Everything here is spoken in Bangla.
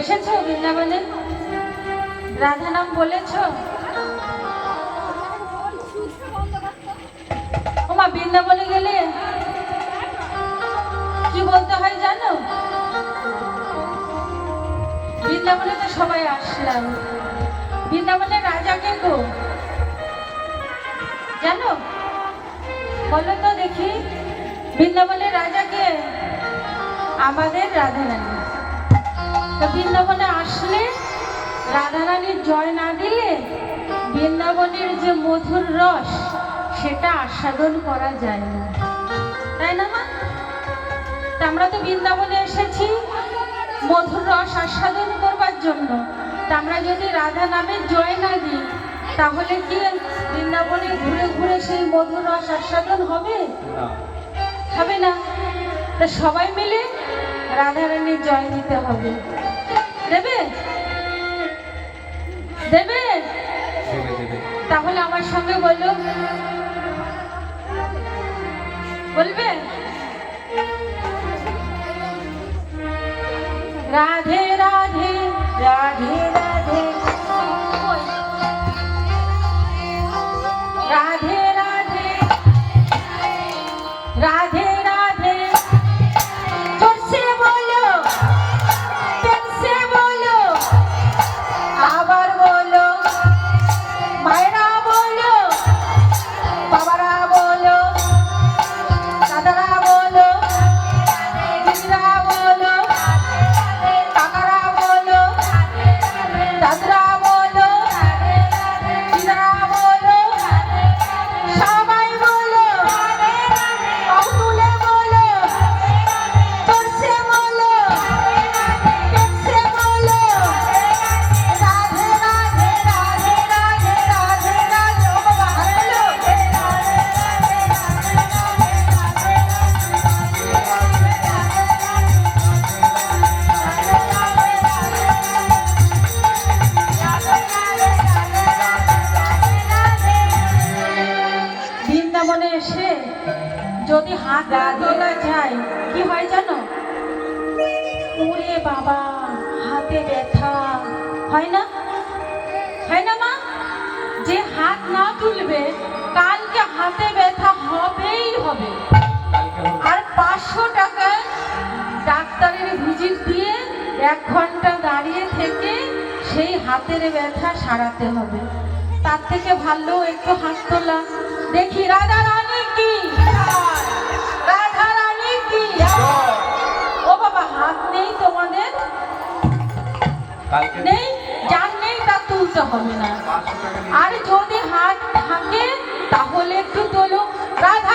এসেছ বৃন্দাবনে? রাধা নাম বলেছ? ওমা, বৃন্দাবনে গেলে কি বলতে হয় জানো? বৃন্দাবনে তো সবাই আসলাম। বৃন্দাবনের রাজাকে গো? জানো? বলো তো দেখি বৃন্দাবনের রাজাকে আমাদের রাধারানী। তো বৃন্দাবনে আসলে রাধারানীর জয় না দিলে বৃন্দাবনের যে মধুর রস সেটা আস্বাদন করা যায় না। তাই না মা? আমরা তো বৃন্দাবনে এসেছি মধুর রস আস্বাদন করবার জন্য। তা আমরা যদি রাধা নামের জয় না দিই তাহলে কি বৃন্দাবনে ঘুরে ঘুরে সেই মধুর রস আস্বাদন হবে? হবে না। তা সবাই মিলে রাধারানীর জয় দিতে হবে। আমার সঙ্গে বলো। বলবে? রাধে রাধে রাধে। যদি হাত তোলা যায়, কি হয় জানো? ওরে বাবা, হাতে ব্যথা। হয় না? হয় না মা? যে হাত না তুলবে, কালকে হাতে ব্যথা হবেই হবে। আর পাঁচশো টাকা ডাক্তারের ভিজিট দিয়ে এক ঘণ্টা দাঁড়িয়ে থেকে সেই হাতের ব্যথা সারাতে হবে। তার থেকে ভালো একটু হাত তোলা। দেখি রাধা রানী কি? নেই যার নেই তা তুলতে হবে না। আর যদি হাত থাকে তাহলে একটু তোলো। রাধা